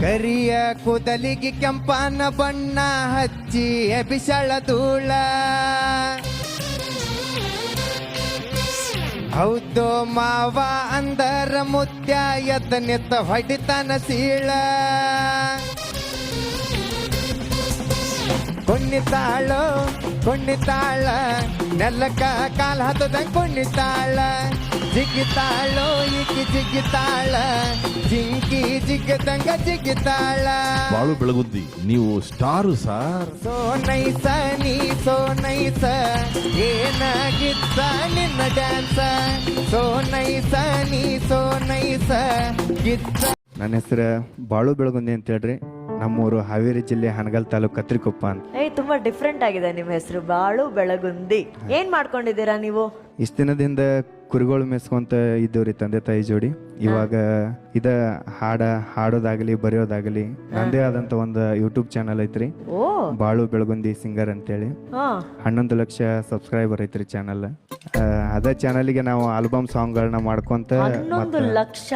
ಕರಿಯ ಕೂದಲಿಗೆ ಕೆಂಪನ ಬಣ್ಣ ಹಚ್ಚಿ ಬಿಸಳ ಧೂಳ. ಹೌದು ಮಾವ ಅಂದರ ಮುತ್ಯ ನಿತ್ತ ಹೊಡಿತಾನ ಸೀಳ. ಕುಣ್ಣಿತಾಳು ಕುಣ್ಣಿತಾಳ ನೆಲ್ಲಕ್ಕ ಕಾಲ ಹತ್ತದ ಕುಣ್ಣಿತಾಳ ಜಿಗಿತಾಳು ಈಕಿ ಜಿಗಿತಾಳ ಜಿಂಕಿ ಜಿಗದಂಗ ಜಿಗಿತಾಳ. ಬಾಳು ಬೆಳಗುದ್ದಿ ನೀವು ಸ್ಟಾರು ಸಾರ್. ಸೋ ನೈಸ ನೀ ಸೋ ನೈಸ ಏನಾಗಿತ್ತ ನಿನ್ನ ಡ್ಯಾನ್ಸ. ಸೋ ನೈಸ ನೀ ಸೋ ನೈಸ ಗಿತ್ತ. ನನ್ನ ಹೆಸರು ಬಾಳು ಬೆಳಗುಂದಿ ಅಂತ ಹೇಳ್ರಿ. ನಮ್ಮೂರು ಹಾವೇರಿ ಜಿಲ್ಲೆ ಹನಗಲ್ ತಾಲೂಕು ಕತ್ರಿಕೊಪ್ಪ ಅಂತ. ತುಂಬಾ ಡಿಫ್ರೆಂಟ್ ಆಗಿದೆ ನಿಮ್ಮ ಹೆಸರು. ಬಾಳು ಬೆಳಗುಂದಿ. ಏನ್ ಮಾಡ್ಕೊಂಡಿದ್ದೀರಾ ನೀವು? ಇಷ್ಟ ದಿನದಿಂದ ಕುರಿಗಳು ಮೇಸ್ಕೊಂತ ಇದ್ದವ್ರಿ ತಂದೆ ತಾಯಿ ಜೋಡಿ. ಇವಾಗ ಇದ ಹಾಡ ಹಾಡೋದಾಗಲಿ ಬರೆಯೋದಾಗಲಿ ನಂದೇ ಆದಂತ ಒಂದು ಯೂಟ್ಯೂಬ್ ಚಾನಲ್ ಐತ್ರಿ. ಓ. ಬಾಳು ಬೆಳಗುಂದಿ ಸಿಂಗರ್ ಅಂತೇಳಿ. ಹಾ. ಹನ್ನೊಂದು ಲಕ್ಷ ಸಬ್ಸ್ಕ್ರೈಬರ್ ಐತ್ರಿ ಚಾನಲ್ ಅದ ಚಾನಲ್ಗೆ ನಾವು ಆಲ್ಬಮ್ ಸಾಂಗ್ಗಳನ್ನ ಮಾಡ್ಕೊಂತ ಹನ್ನೊಂದು ಲಕ್ಷ?